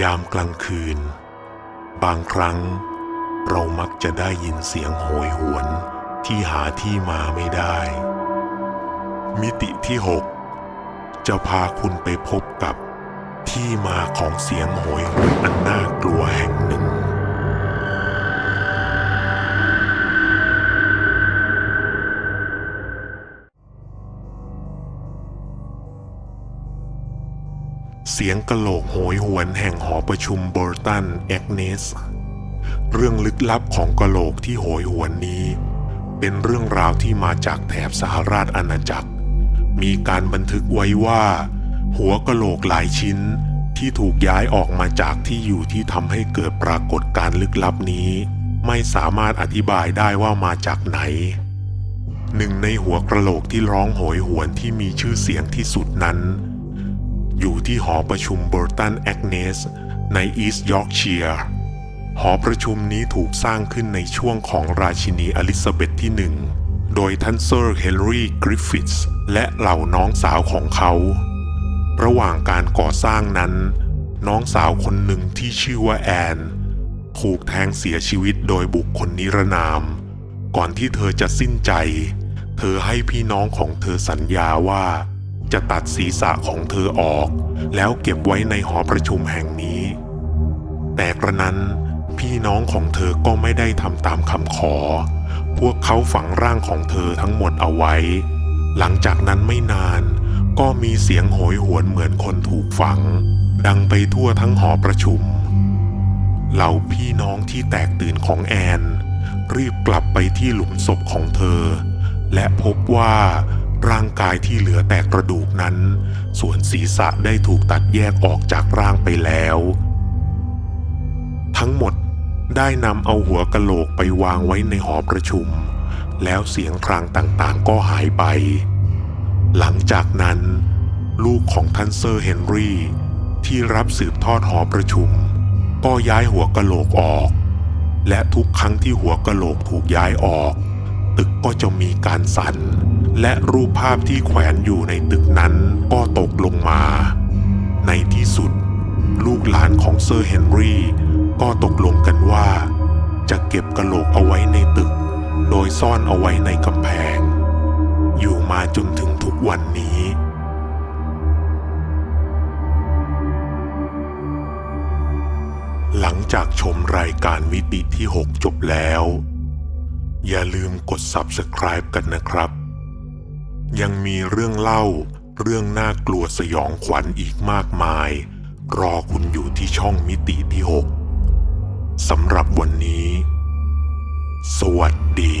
ยามกลางคืน บางครั้ง เรามักจะได้ยินเสียงโหยหวนที่หาที่มาไม่ได้ มิติที่6จะพาคุณไปพบกับที่มาของเสียงโหยหวนอันน่ากลัว เสียงกะโหลกโหยหวนแห่งหอประชุมโบรตันแอกเนส เรื่องลึกลับของกะโหลกที่โหยหวนนี้ เป็นเรื่องราวที่มาจากแถบสหราชอาณาจักร มีการบันทึกไว้ว่า หัวกะโหลกหลายชิ้นที่ถูกย้ายออกมาจากที่อยู่ที่ทำให้เกิดปรากฏการณ์ลึกลับนี้ ไม่สามารถอธิบายได้ว่ามาจากไหน หนึ่งในหัวกระโหลกที่ร้องโหยหวนที่มีชื่อเสียงที่สุดนั้น อยู่ที่หอประชุมโบอร์ตันแอกเนส ในอีสต์ยอร์กเชียร์หอประชุมนี้ถูกสร้างขึ้นในช่วงของราชินีอลิซาเบธที่หนึ่งโดยท่านเซอร์เฮนรี่กริฟฟิธส์และเหล่าน้องสาวของเขา ระหว่างการก่อสร้างนั้น น้องสาวคนหนึ่งที่ชื่อว่าแอน ถูกแทงเสียชีวิตโดยบุคคลนิรนาม ก่อนที่เธอจะสิ้นใจ เธอให้พี่น้องของเธอสัญญาว่า จะตัดศีรษะของเธอออก แล้วเก็บไว้ในหอประชุมแห่งนี้ แต่กระนั้นพี่น้องของเธอก็ไม่ได้ทำตามคำขอ พวกเขาฝังร่างของเธอทั้งหมดเอาไว้ หลังจากนั้นไม่นาน ก็มีเสียงโหยหวนเหมือนคนถูกฝัง ดังไปทั่วทั้งหอประชุม เหล่าพี่น้องที่แตกตื่นของแอน รีบกลับไปที่หลุมศพของเธอ และพบว่า ร่างกายที่เหลือแต่กระดูกนั้น ส่วนศีรษะได้ถูกตัดแยกออกจากร่างไปแล้ว ทั้งหมดได้นำเอาหัวกะโหลกไปวางไว้ในหอประชุม แล้วเสียงครางต่างๆก็หายไป หลังจากนั้น ลูกของท่านเซอร์เฮนรี่ ที่รับสืบทอดหอประชุม ก็ย้ายหัวกะโหลกออก และทุกครั้งที่หัวกะโหลกถูกย้ายออก ตึกก็จะมีการสั่น และรูปภาพที่แขวนอยู่ในตึกนั้นก็ตกลงมา ในที่สุด ลูกหลานของเซอร์เฮนรี่ก็ตกลงกันว่า จะเก็บกระโหลกเอาไว้ในตึก โดยซ่อนเอาไว้ในกำแพง อยู่มาจนถึงทุกวันนี้หลังจากชมรายการมิติที่ 6 จบแล้ว อย่าลืมกด Subscribe กันนะครับ ยังมีเรื่องเล่า เรื่องน่ากลัวสยองขวัญอีกมากมาย รอคุณอยู่ที่ช่องมิติที่ 6สำหรับวันนี้ สวัสดี